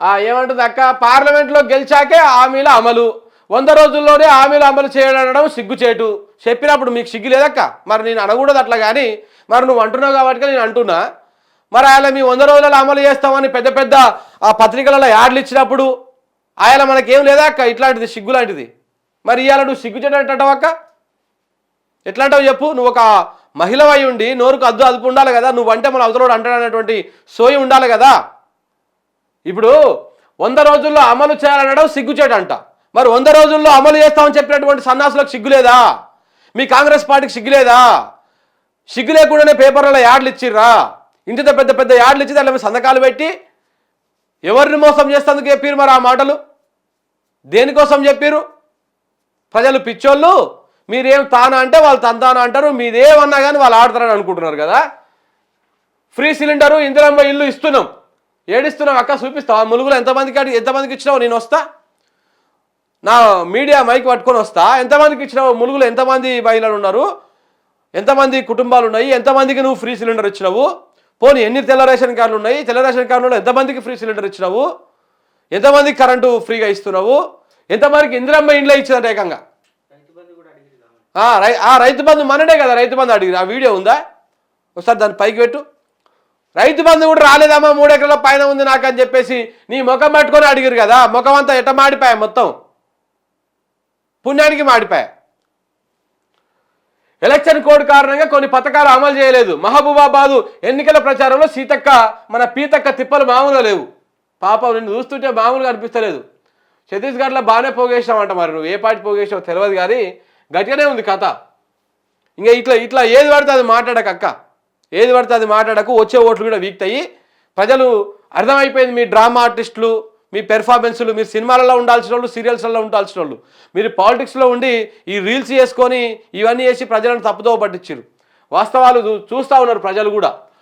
ఏమంటుంది అక్క? పార్లమెంట్లో గెలిచాకే హామీల అమలు. వంద రోజుల్లోనే హామీలు అమలు చేయడం సిగ్గుచేటు. చెప్పినప్పుడు మీకు సిగ్గు లేదక్క? మరి నేను అనకూడదు అట్లా కానీ మరి నువ్వు అంటున్నావు కాబట్టి నేను అంటున్నా. మరి ఆయన మీ వంద రోజులలో అమలు చేస్తామని పెద్ద పెద్ద ఆ పత్రికలలో యాడ్లు ఇచ్చినప్పుడు ఆయన మనకేం లేదా అక్క? ఇట్లాంటిది సిగ్గు లాంటిది. మరి ఇవాళ నువ్వు సిగ్గుచేటట్టు అక్క? ఎట్లాంటావు చెప్పు? నువ్వు ఒక మహిళవై ఉండి నోరుకు అద్దు అదుపు ఉండాలి కదా? నువ్వు అంటే మన అవతలోడు అంటాడనేటువంటి సోయి ఉండాలి కదా? ఇప్పుడు వంద రోజుల్లో అమలు చేయాలనడం సిగ్గుచేటంట. మరి వంద రోజుల్లో అమలు చేస్తామని చెప్పినటువంటి సన్నాసులకు సిగ్గు లేదా మీ కాంగ్రెస్ పార్టీకి సిగ్గు లేదా సిగ్గు లేకుండానే పేపర్లలో యాడ్లు ఇచ్చిర్రా? ఇంటితో పెద్ద పెద్ద యాడ్లు ఇచ్చి దాంట్లో సంతకాలు పెట్టి ఎవరిని మోసం చేస్తేందుకు చెప్పారు మరి ఆ మాటలు? దేనికోసం చెప్పారు ప్రజలు పిచ్చోళ్ళు మీరేం తానా అంటే వాళ్ళు తంతానా అంటారు మీదేమన్నా కానీ వాళ్ళు ఆడతారని అనుకుంటున్నారు కదా? ఫ్రీ సిలిండరు ఇందిరమ్మ ఇల్లు ఇస్తున్నాం. ఏడిస్తున్నావు అక్క చూపిస్తావా? ములుగులో ఎంతమందికి ఎంతమందికి ఇచ్చినావు? నేను వస్తా. నా మీడియా మైక్ పట్టుకొని వస్తా. ఎంతమందికి ఇచ్చినావు? ములుగులో ఎంతమంది మహిళలు ఉన్నారు? ఎంతమంది కుటుంబాలు ఉన్నాయి? ఎంతమందికి నువ్వు ఫ్రీ సిలిండర్ ఇచ్చినావు? పోనీ ఎన్ని తెల్ల రేషన్ కార్డులు ఉన్నాయి? తెల్ల రేషన్ కార్డులో ఎంతమందికి ఫ్రీ సిలిండర్ ఇచ్చినావు? ఎంతమందికి కరెంటు ఫ్రీగా ఇస్తున్నావు? ఎంతమందికి ఇందిరమ్మ ఇండ్లో ఇచ్చినట్టు ఏకంగా? రై ఆ రైతు బంధు మనడే కదా రైతు బంధు అడిగి ఆ వీడియో ఉందా? ఒకసారి దాన్ని పైకి పెట్టు. రైతు బంధు కూడా రాలేదమ్మా మూడు ఎకరాల పైన ఉంది నాకు అని చెప్పేసి నీ ముఖం పట్టుకొని అడిగారు కదా ముఖం అంతా ఎట్ట మాడిపోయా మొత్తం? పుణ్యానికి మాడిపోయా? ఎలక్షన్ కోడ్ కారణంగా కొన్ని పథకాలు అమలు చేయలేదు. మహబూబాబాదు ఎన్నికల ప్రచారంలో సీతక్క మన పీతక్క తిప్పలు మామూలుగా లేవు. పాపం నిన్ను చూస్తుంటే మామూలుగా అనిపిస్తలేదు. ఛత్తీస్గఢ్లో బాగానే పోగేసావంట మరి నువ్వు. ఏ పార్టీ పోగేసావు తెలియదు కానీ గట్టిగానే ఉంది కథ. ఇంకా ఇట్లా ఇట్లా ఏది పడితే అది మాట్లాడకక్క. ఏది పడితే అది మాట్లాడకు వచ్చే ఓట్లు కూడా వీక్తాయి ప్రజలు అర్థమైపోయింది మీ డ్రామా ఆర్టిస్టులు మీ పెర్ఫార్మెన్స్లు మీరు సినిమాలలో ఉండాల్సిన వాళ్ళు సీరియల్స్లలో ఉండాల్సిన వాళ్ళు మీరు పాలిటిక్స్లో ఉండి ఈ రీల్స్ చేసుకొని ఇవన్నీ చేసి ప్రజలను తప్పుదోవ పట్టించారు వాస్తవాలు చూస్తూ చూస్తా ఉన్నారు ప్రజలు కూడా.